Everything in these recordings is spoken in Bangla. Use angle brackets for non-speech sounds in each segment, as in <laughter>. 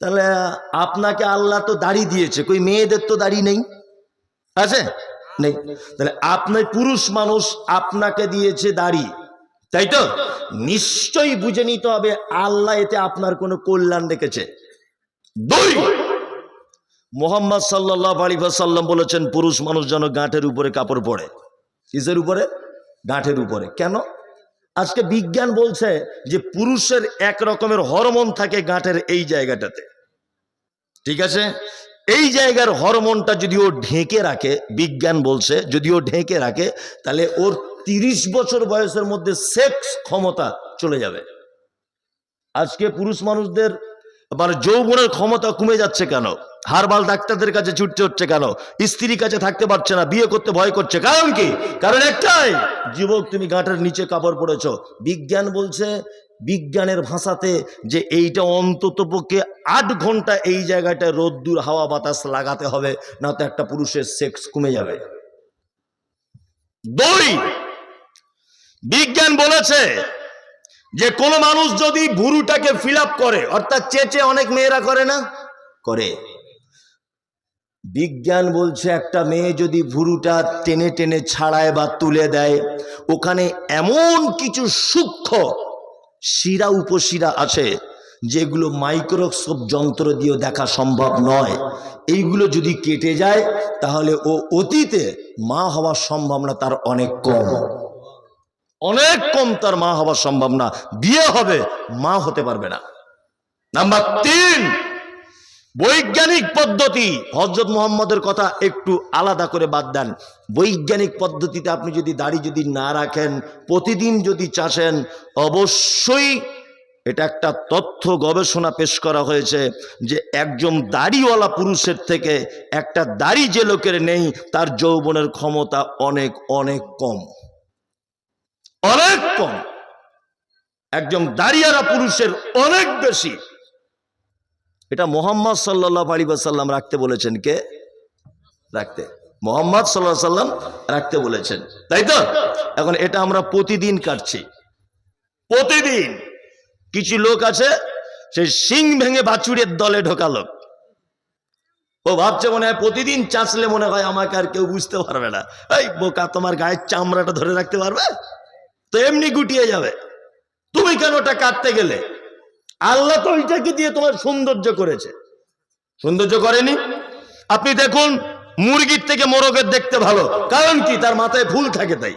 তাহলে, আপনাকে আল্লাহ তো দাড়ি দিয়েছে। কই, মেয়েদের তো দাড়ি নেই? আছে? নেই। তাহলে আপনার পুরুষ মানুষ, আপনাকে দিয়েছে দাড়ি। তাই তো? নিশ্চয়ই বুঝে নিতে হবে, আল্লাহ এতে আপনার কোনো কল্যাণ রেখেছে। দুই! মোহাম্মদ সাল্লাহ আলী সাল্লাম বলেছেন, পুরুষ মানুষ যেন গাঁটের উপরে কাপড় পরে। কিসের উপরে? গাঁটের উপরে। কেন? আজকে বিজ্ঞান বলছে যে পুরুষের এক রকমের হরমোন থাকে গাঁটের এই জায়গাটাতে। ঠিক আছে? এই জায়গার হরমোনটা যদি ও ঢেকে রাখে, বিজ্ঞান বলছে যদি ও ঢেকে রাখে, তাহলে ওর তিরিশ বছর বয়সের মধ্যে সেক্স ক্ষমতা চলে যাবে। আজকে পুরুষ মানুষদের মানে যৌবনের ক্ষমতা কমে যাচ্ছে কেন? হারবাল ডাক্তারদের কাছে ছুটতে হচ্ছে কেন? স্ত্রীর কাছে থাকতে পারছে না, বিয়ে করতে ভয় করছে। কারণ কি? কারণ একটাই, যুবক তুমি গাঁটের নিচে কাপড় পড়েছ বিজ্ঞান বলছে, বিজ্ঞানের ভাষাতে যে এইটা অন্তত পক্ষে আট ঘণ্টা এই জায়গাটায় রোদ্দুর, হাওয়া, বাতাস লাগাতে হবে, না তো একটা পুরুষের সেক্স কমে যাবে। দুই, বিজ্ঞান বলেছে যে কোনো মানুষ যদি ভুরুটাকে ফিল করে, অর্থাৎ চেচে অনেক মেয়েরা করে না? করে। বিজ্ঞান বলছে একটা মেয়ে যদি ভুরুটা টেনে টেনে ছাড়ায় বা তুলে দেয়, ওখানে এমন কিছু সূক্ষ্ম শিরা উপশিরা আছে, যেগুলো মাইক্রোস্কোপ যন্ত্র দিয়েও দেখা সম্ভব নয়। এইগুলো যদি কেটে যায়, তাহলে ও অতীতে মা হওয়ার সম্ভাবনা তার অনেক কম। অনেক কম তার মা হওয়ার সম্ভাবনা বিয়ে হবে, মা হতে পারবে না। নাম্বার তিন, বৈজ্ঞানিক পদ্ধতি। হজরত মোহাম্মদের কথা একটু আলাদা করে বাদ দেন। বৈজ্ঞানিক পদ্ধতিতে আপনি যদি দাড়ি যদি না রাখেন, প্রতিদিন যদি চাষেন, অবশ্যই এটা একটা তথ্য গবেষণা পেশ করা হয়েছে যে একজন দাড়িওয়ালা পুরুষের থেকে একটা দাড়ি যে লোকের নেই, তার যৌবনের ক্ষমতা অনেক অনেক কম। অনেক কম একজন দাঁড়িয়ারা পুরুষের অনেক বেশি। এটা মোহাম্মদ সাল্লাহ আলী সাল্লাম রাখতে বলেছেন কে? রাখতে। মোহাম্মদ সাল্লাহ সাল্লাম রাখতে বলেছেন। তাই তো? এখন এটা আমরা প্রতিদিন কাটছি। প্রতিদিন। কিছু লোক আছে, সেই সিং ভেঙে বাছুরের দলে ঢোকালো। ও ভাবছে মনে হয় প্রতিদিন চাঁচলে মনে হয় আমাকে আর কেউ বুঝতে পারবে না। এই বোকা, তোমার গায়ের চামড়াটা ধরে রাখতে পারবে? তো এমনি গুটিয়ে যাবে। তুমি কেন ওটা কাটতে গেলে? আল্লাহ তো ওইটাকে দিয়ে তোমার সৌন্দর্য করেছে। সৌন্দর্য করেনি? আপনি দেখুন, মুরগির থেকে মোরগের দেখতে ভালো। কারণ কি? তার মাথায় ফুল থাকে তাই।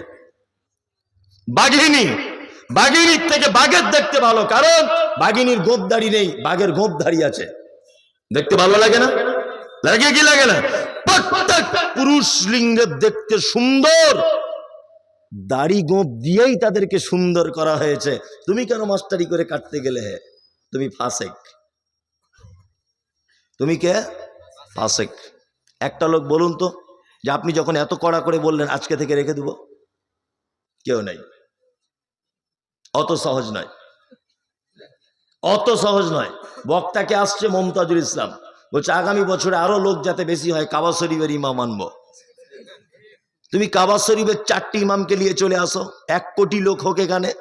বাঘিনী, বাঘিনীর থেকে বাঘের দেখতে ভালো। কারণ বাঘিনীর গোপ দাড়ি নেই, বাঘের গোপ দাড়ি আছে। দেখতে ভালো লাগে না? লাগে কি লাগে না? প্রত্যেক পুরুষ লিঙ্গের দেখতে সুন্দর। দাড়ি গোপ দিয়েই তাদেরকে সুন্দর করা হয়েছে। তুমি কেন মাস্টারি করে কাটতে গেলে হে? তুমি ফাসেক। তুমি কে? ফাসেক। একটা লোক বলুন তো, যে আপনি যখন এত কড়া করে বললেন, আজকে থেকে রেখে দেব? কেউ নেই। অত সহজ নয়। অত সহজ নয়। বক্তাকে আসছে মমতাজুল ইসলাম। বলছে, আগামী বছরে আরও লোক যাতে বেশি হয়, কাবা শরীফের ইমাম আনব। তুমি কাবা শরীফের চারটি ইমামকে নিয়ে চলে আসো। এক কোটি লোক হোক এখানে,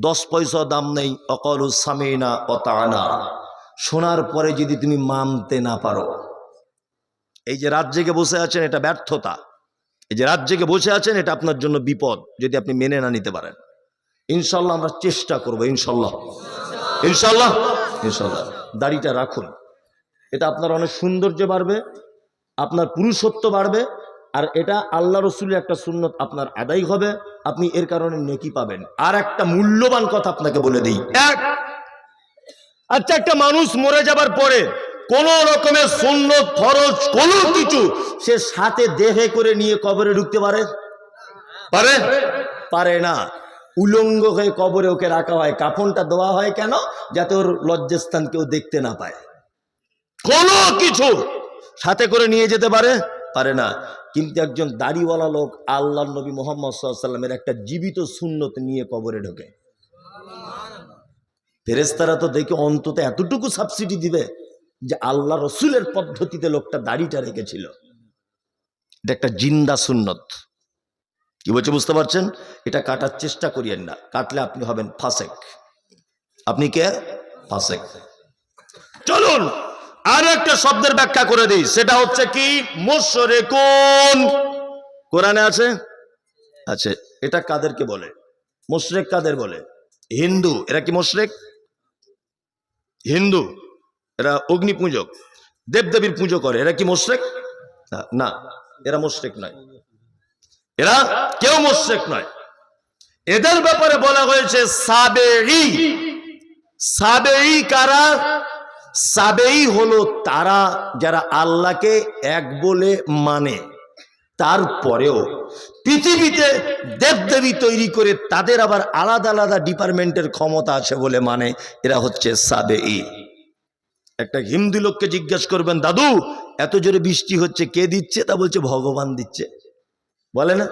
দশ পয়সা দাম নেই। অকল সামেনা অতানা শোনার পরে যদি তুমি মানতে না পারো। এই যে রাত জেগে বসে আছেন, এটা ব্যর্থতা। এই যে রাত জেগে বসে আছেন, এটা আপনার জন্য বিপদ, যদি আপনি মেনে না নিতে পারেন। ইনশাল্লাহ আমরা চেষ্টা করব, ইনশাল্লাহ। ইনশাল্লাহ? ইনশাল্লাহ। দাড়িটা রাখুন। এটা আপনার অনেক সৌন্দর্য বাড়বে, আপনার পুরুষত্ব বাড়বে আর এটা আল্লাহ রসুলের একটা সুন্নত, আপনার আদায় হবে, আপনি এর কারণে নেকি পাবেন। আর একটা মূল্যবান কথা আপনাকে বলে দিই। এক আচ্ছা একটা মানুষ মরে যাবার পরে কোন রকমের সুন্নত, ফরজ, কোনো কিছু সে সাথে দেহে করে নিয়ে কবরে ঢুকতে পারে? পারে? পারে না। উলঙ্গ হয়ে কবরে ওকে রাখা হয়। কাফনটা দেওয়া হয় কেন? যাতে ওর লজ্জাস্থান কেউ দেখতে না পায়। কোনো কিছু সাথে করে নিয়ে যেতে পারে? পারে না। কিন্তু একজন দাড়িওয়ালা লোক আল্লাহ নবী মোহাম্মদ সাল্লামের একটা জীবিত শূন্যত নিয়ে কবরে ঢোকে। ফেরেস্তারা তো দেখে অন্তত এতটুকু সাবসিডি দিবে যে আল্লাহ রসুলের পদ্ধতিতে লোকটা দাড়িটা রেখেছিল। এটা একটা জিন্দা সুন্নত। কি বলছে বুঝতে পারছেন? এটা কাটার চেষ্টা করিয়েন না। কাটলে আপনি হবেন ফাসেক। আপনি কে? ফাসেক। চলুন! আরও একটা শব্দের ব্যাখ্যা করে দিই। সেটা হচ্ছে কি? মোশরে কোন কোরআনে আছে? আছে। এটা কাদেরকে বলে? মোশরেক কাদের বলে? হিন্দু। এরা কি মোশরেক? হিন্দু। এরা অগ্নি পূজক দেবদেবীর পুজো করে। এরা কি মোশরেক? না, এরা মোশরেক নয়। এরা কেউ মোশরেক নয়। এদের ব্যাপারে বলা হয়েছে সাবেই সাবেই কারা? সাবেই হলো তারা যারা আল্লাহকে এক বলে মানে। তারপরেও পৃথিবীতে দেবদেবী তৈরি করে তাদের আবার আলাদা আলাদা ডিপার্টমেন্টের ক্ষমতা আছে বলে মানে এরা হচ্ছে সাবেই। একটা হিন্দু লোককে জিজ্ঞেস করবেন, দাদু, এত জোরে বৃষ্টি হচ্ছে, কে দিচ্ছে? তা বলছে, ভগবান দিচ্ছে। বলে না?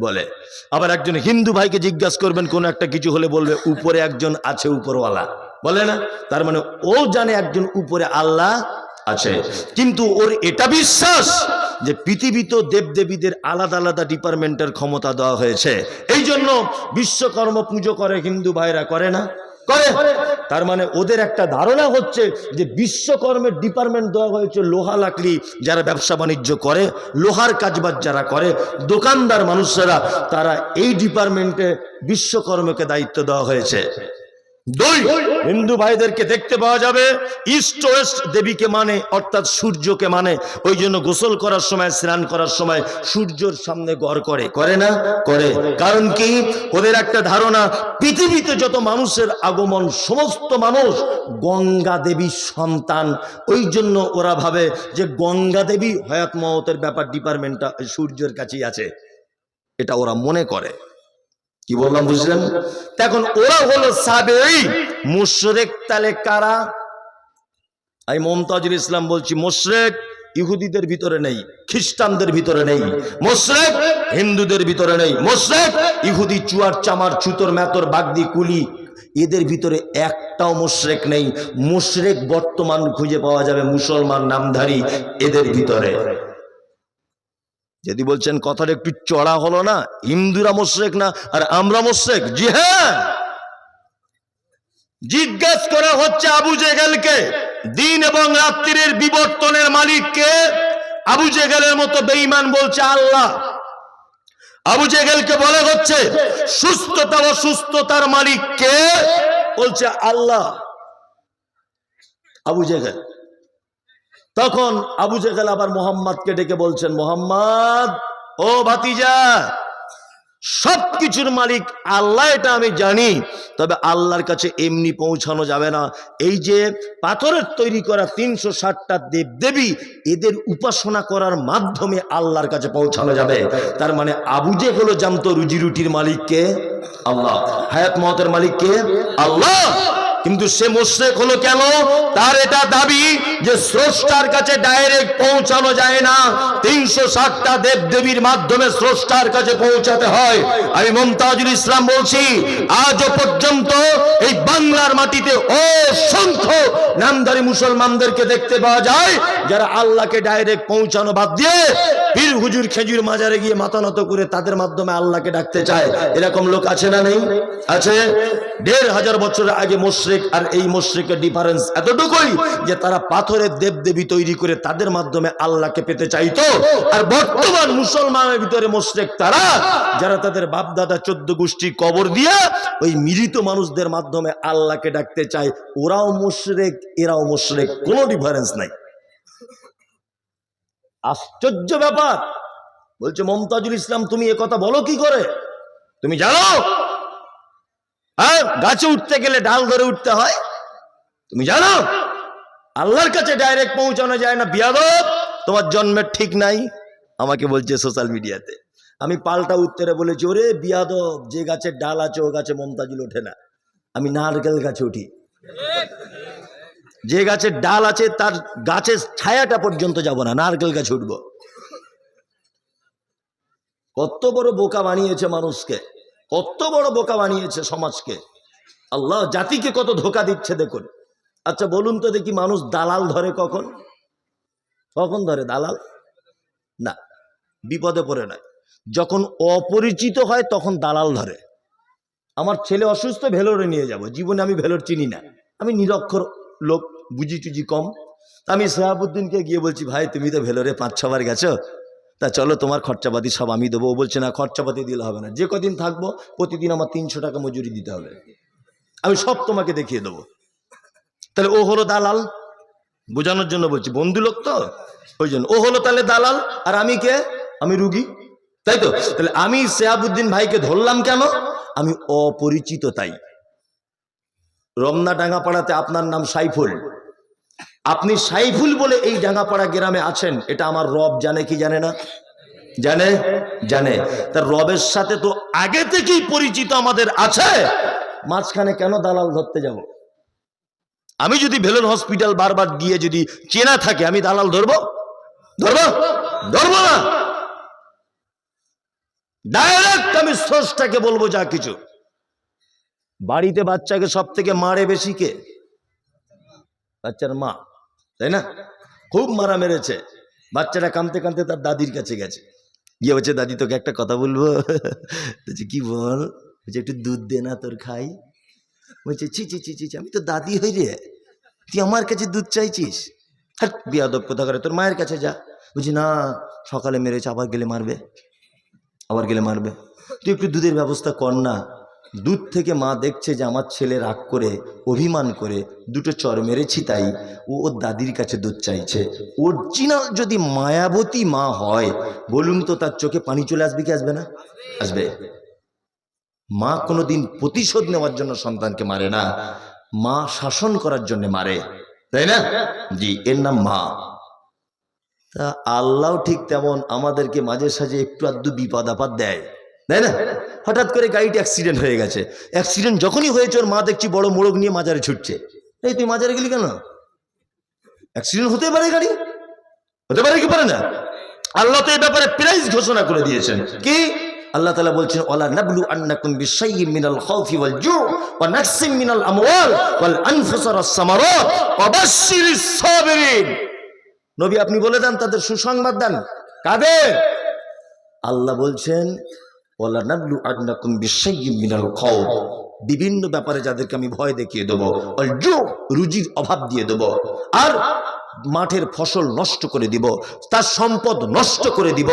বলে। আবার একজন হিন্দু ভাইকে জিজ্ঞাসা করবেন, কোন একটা কিছু হলে বলবে, উপরে একজন আছে, উপরওয়ালা। বলে না? তার মানে ও জানে একজন উপরে আল্লাহ আছে। কিন্তু ওর এটা বিশ্বাস যে পৃথিবীতে দেবদেবীদের আলাদা আলাদা ডিপার্টমেন্টের ক্ষমতা দেওয়া হয়েছে। এই জন্য বিশ্বকর্ম পুজো করে, হিন্দু ভাইরা করে না? করে। তার মানে ওদের একটা ধারণা হচ্ছে যে বিশ্বকর্মের ডিপার্টমেন্ট দেওয়া হয়েছে লোহা লাকড়ি যারা ব্যবসা বাণিজ্য করে, লোহার কাজবাজ যারা করে, দোকানদার মানুষেরা, তারা এই ডিপার্টমেন্টে বিশ্বকর্মকে দায়িত্ব দেওয়া হয়েছে। দুই, হিন্দু ভাইদেরকে দেখতে পাওয়া যাবে। ইস্ট ওয়েস্ট দেবীকে মানে অর্থাৎ সূর্যকে মানে। ওই জন্য গোসল করার সময়, স্নান করার সময় সূর্যর সামনে গড় করে। করে না? করে। কারণ কি? ওদের একটা ধারণা, পৃথিবীতে যত মানুষের আগমন, সমস্ত মানুষ গঙ্গা দেবীর সন্তান। ওই জন্য ওরা ভাবে যে গঙ্গা দেবী হয়াত মহতের ব্যাপার, ডিপার্টমেন্টটা সূর্যের কাছেই আছে। এটা ওরা মনে করে। কি বললাম, বুঝলেন? এখন ওরা হলো সাবেই মুশরেক তালে কারা? আমি মমতাজুল ইসলাম বলছি, মোশরেক ইহুদিদের ভিতরে নেই, খ্রিস্টানদের ভিতরে নেই, মোশরেক হিন্দুদের ভিতরে নেই, মোশরেক ইহুদি চুয়ার চামার, ছুতর মেতর বাগদি, কুলি, এদের ভিতরে একটাও মোশরেক নেই। মোশরেক বর্তমান খুঁজে পাওয়া যাবে মুসলমান নামধারী এদের ভিতরে। যদি বলছেন কথাটা একটু চড়া হলো না, হিন্দুরা মোশরেক না, আর আমরা মোশরেক জি হ্যাঁ। জিজ্ঞাসা করা হচ্ছে আবু জেহেলকে, দিন এবং রাত্রির বিবর্তনের মালিককে, আবু জেহেলের মতো বেঈমান বলছে আল্লাহ। আবু জেহেলকে বলা হচ্ছে, সুস্থতা ও সুস্থতার মালিককে বলছে আল্লাহ। আবু জেহেল তখন আবু জেহেল আবার মোহাম্মদকে ডেকে বলছেন, মোহাম্মদ, ও ভাতিজা সব কিছুর মালিক আল্লাহ, এটা আমি জানি। তবে আল্লাহর কাছে এমনি পৌঁছানো যাবে না। এই যে পাথরের তৈরি করা তিনশো ষাটটা দেব দেবী এদের উপাসনা করার মাধ্যমে আল্লাহর কাছে পৌঁছানো যাবে। তার মানে আবু যে হলো জানতো রুজি রুটির মালিককে আল্লাহ। হায়াত মহতের মালিককে আল্লাহ। কিন্তু সে মোশরেক হলো কেন? তার এটা দাবি যে স্রষ্টার কাছে ডাইরেক্ট পৌঁছানো যায় না। তিনশো ষাটটা দেব দেবীর মাধ্যমে স্রষ্টার কাছে পৌঁছাতে হয়। আমি মমতাজুল ইসলাম বলছি, আজও পর্যন্ত এই বাংলার মাটিতে অসংখ্য নামধারী মুসলমানদেরকে দেখতে পাওয়া যায়, যারা আল্লাহকে ডাইরেক্ট পৌঁছানো বাদ দিয়ে পীর হুজুর খেজুর মাজারে গিয়ে মাথা নত করে তাদের মাধ্যমে আল্লাহকে ডাকতে চায়। এরকম লোক আছে না নেই? আছে? দেড় হাজার বছর আগে মোশরেক আর এই মোশরেকের ডিফারেন্স এতটুকুই যে তারা পাথরের দেবদেবী তৈরি করে তাদের মাধ্যমে আল্লাহকে পেতে চাইতো। আর বর্তমান মুসলমানের ভিতরে মোশরেক তারা, যারা তাদের বাপ দাদা চোদ্দ গোষ্ঠী কবর দিয়ে ওই মৃত মানুষদের মাধ্যমে আল্লাহকে ডাকতে চায়, ওরাও মোশরেক, এরাও মোশরেক, কোনো ডিফারেন্স নাই। আশ্চর্য ব্যাপার। বলছে, মমতাজুল ইসলাম, তুমি এ কথা বলো কি করে? তুমি জানো? হ্যাঁ গাছে উঠতে গেলে ডাল ধরে উঠতে হয়। তুমি জানো? আল্লাহর কাছে ডাইরেক্ট পৌঁছানো যায় না। বিয়াদব, তোমার জন্মের ঠিক নাই। আমাকে বলছে সোশ্যাল মিডিয়াতে আমি পাল্টা উত্তরে বলেছি, ওরে বিয়াদব, যে গাছের ডাল আছে, ও গাছে মমতাজুল ওঠে না। আমি নারকেল গাছে উঠি। যে গাছের ডাল আছে, তার গাছের ছায়াটা পর্যন্ত যাব না, নারকেল গাছে উঠব। কত বড় বোকা বানিয়েছে মানুষকে, কত বড় বোকা বানিয়েছে সমাজকে। আল্লাহ জাতিকে কত ধোকা দিচ্ছে, দেখুন। আচ্ছা বলুন তো দেখি মানুষ দালাল ধরে কখন? কখন ধরে, দালাল? না, বিপদে পড়ে নয়। যখন অপরিচিত হয়, তখন দালাল ধরে। আমার ছেলে অসুস্থ, ভেলোরে নিয়ে যাব। জীবনে আমি ভেলোর চিনি না। আমি নিরক্ষর লোক। বুঝি টুজি কম। আমি সোহাবুদ্দিনকে গিয়ে বলছি, ভাই, তুমি তো ভেলোরে পাঁচ, ছবার গেছো। তা চলো, তোমার খরচাপাতি সব আমি দেবো। ও বলছে, না, খরচাপাতি দিলে হবে না। যে কদিন থাকব, প্রতিদিন আমার তিনশো টাকা মজুরি দিতে হবে। আমি সব তোমাকে দেখিয়ে দেবো। তাহলে ও হলো দালাল। বোঝানোর জন্য বলছি, বন্ধু লোক তো? ওই জন্য। ও হলো তাহলে দালাল। আর আমি কে? আমি রুগী। তাই তো? তাহলে আমি শেহাবুদ্দিন ভাইকে ধরলাম কেন? আমি অপরিচিত তাই। রমনা ডাঙ্গাপাড়াতে আপনার নাম সাইফুল। আপনি সাইফুল বলে এই ডাঙ্গাপাড়া গ্রামে আছেন, এটা আমার রব জানে কি জানে না? জানে? জানে। তার রবের সাথে তো আগে থেকেই পরিচিত আমাদের আছে। মাঝখানে কেন দালাল ধরতে যাব? আমি যদি ভেলোর হসপিটাল বারবার গিয়ে যদি চেনা থাকে, আমি দালাল ধরবো? ধরবো? ধরবো না! ডাইরেক্ট আমি স্রষ্টাকে বলব যা কিছু। বাড়িতে বাচ্চাকে সব থেকে মারে বেশি কে? বাচ্চার মা। তাই না? খুব মারা মেরেছে। বাচ্চাটা কাঁদতে কাঁদতে তার দাদির কাছে গেছে। গিয়ে বলছে, দাদি, তোকে একটা কথা বলব? <laughs> বলছে, কি বল? বলছে, একটু দুধ দে না, তোর খাই। বলছে, ছি ছি ছি ছি আমি তো দাদি হই রে। তুই আমার কাছে দুধ চাইছিস? হাট বিয়াদব কোথা করে? তোর মায়ের কাছে যা। বুঝি না, সকালে মেরেছে, আবার গেলে মারবে। আবার গেলে মারবে? তুই একটু দুধের ব্যবস্থা কর না। দুধ থেকে মা দেখছে যে আমার ছেলে রাগ করে, অভিমান করে, দুটো চর মেরেছি তাই ও ওর দাদির কাছে দুধ চাইছে। অরিজিনাল যদি মায়াবতী মা হয়, বলুন তো তার চোখে পানি চলে আসবে কি আসবে না? আসবে। মা কোনোদিন প্রতিশোধ নেওয়ার জন্য সন্তানকে মারে না। মা শাসন করার জন্য মারে। তাই না? জি, এর নাম মা। তা আল্লাহ ঠিক তেমন আমাদেরকে মাঝে সাঝে একটু আধটু বিপদ আপদ দেয়। তাই না? হঠাৎ করে গাড়িটি অ্যাক্সিডেন্ট হয়ে গেছে। অ্যাক্সিডেন্ট যখনই হয়েছে, ওর মা দেখছি বড় মোড়ক নিয়ে মাজারে ছুটছে। এই, তুই মাজারে গেলি কেন? অ্যাক্সিডেন্ট হতে পারে গাড়ি? হতে পারে কি পারে না? আল্লাহ তো এই ব্যাপারে প্রাইজ ঘোষণা করে দিয়েছেন। কি? আল্লাহ তালা বলছেন, ওয়ালা নাবলু আন্নাকুম বিশাইয়্যিন মিনাল খাউফি ওয়াল জু' ওয়া নাকসিম মিনাল আমওয়াল ওয়াল আনফুস ওয়াস সামারাত ওয়া বাশশিরিস সাবিরিন। নবী, আপনি বলে দেন, তাদের সুসংবাদ দেন। কাদের? আল্লাহ বলছেন ওয়ালা নাবলু আন্নাকুম বিশাইয়্যিন মিনাল খাউফ। বিভিন্ন ব্যাপারে যাদেরকে আমি ভয় দেখিয়ে দেবো রুজির অভাব দিয়ে দেবো, আর মাঠের ফসল নষ্ট করে দিব, তার সম্পদ নষ্ট করে দিব,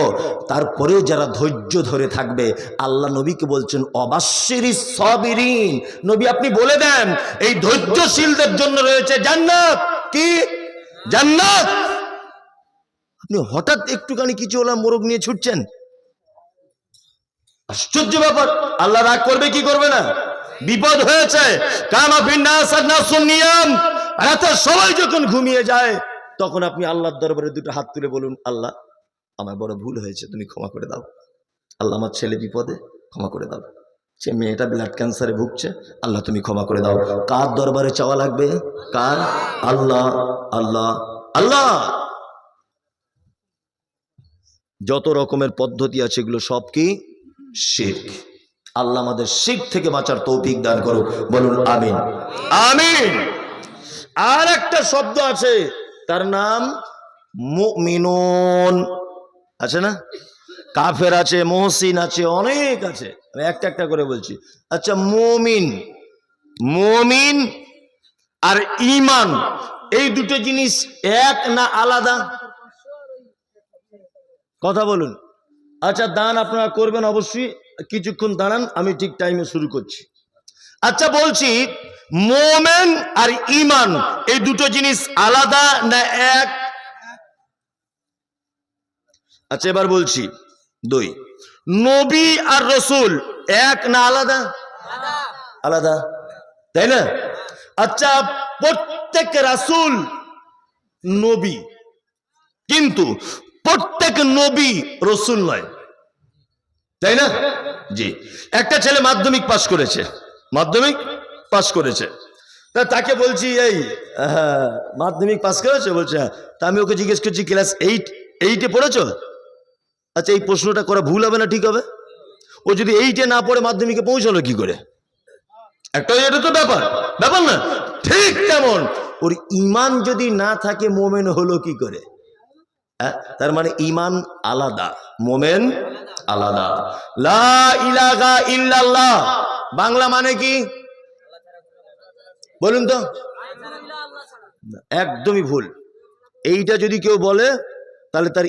তারপরেও যারা ধৈর্য ধরে থাকবে, আল্লাহ নবীকে বলছেন অবাশ্যেরই সবিরিন। নবী, আপনি বলে দেন, এই ধৈর্যশীলদের জন্য রয়েছে জান্নাত। কি? জান্নাত? আপনি হঠাৎ একটুখানি কিছু ওলা মোরগ নিয়ে ছুটছেন? আশ্চর্য ব্যাপার। আল্লাহ রাগ করবে, কি করবে না? বিপদ হয়েছে। সবাই যখন ঘুমিয়ে যায়, তখন আপনি আল্লাহর দরবারে দুটো হাত তুলে বলুন, আল্লাহ, আমার বড় ভুল হয়েছে, তুমি ক্ষমা করে দাও। আল্লাহ আমার ছেলে বিপদে, ক্ষমা করে দাও। সে মেয়েটা ব্লাড ক্যান্সারে ভুগছে, আল্লাহ তুমি ক্ষমা করে দাও। কার দরবারে চাওয়া লাগবে? কার? আল্লাহ আল্লাহ আল্লাহ! যত রকমের পদ্ধতি আছে, এগুলো সব কি শিখ আল্লাহ আমাদের শিখ থেকে বাঁচার তৌফিক দান করুক। বলুন আমিন। আমিন। আর একটা শব্দ আছে তার নাম মুমিনুন। আছে না? কাফের আছে মহসিন আছে অনেক আছে। আমি একটা একটা করে বলছি। আচ্ছা মুমিন। মুমিন আর ইমান এই দুটো জিনিস এক না আলাদা? কথা বলুন। আচ্ছা দান আপনারা করবেন অবশ্যই। কিছুক্ষণ দাঁড়ান, আমি ঠিক টাইমে শুরু করছি। আচ্ছা বলছি, মোমেন আর ইমান এই দুটো জিনিস আলাদা না এক? আচ্ছা এবার বলছি, দুই। নবী আর রসুল এক না আলাদা? আলাদা। তাই না? আচ্ছা প্রত্যেক রাসুল নবী। কিন্তু প্রত্যেক নবী রসুল নয়। তাই না? জি। একটা ছেলে মাধ্যমিক পাশ করেছে। মাধ্যমিক পাশ করেছে। তা তাকে বলছি, এই মাধ্যমিক পাস করেছে? বলছে হ্যাঁ। তা আমি ওকে জিজ্ঞেস করছি, ক্লাস এইট, এইটে পড়েছো? আচ্ছা এই প্রশ্নটা করা ভুল হবে না, ঠিক হবে? ও যদি এইটে না পড়ে মাধ্যমিকে পৌঁছালো কি করে? একটা এটা তো ব্যাপার। ব্যাপার না। ঠিক তেমন। ওর ইমান যদি না থাকে, মোমেন হলো কি করে? তার মানে ইমান আলাদা, মোমেন আলাদা। লা ইলাহা ইল্লাল্লাহ। বাংলা মানে কি? বলুন তো। একদমই ভুল। এইটা যদি কেউ বলে, তাহলে তার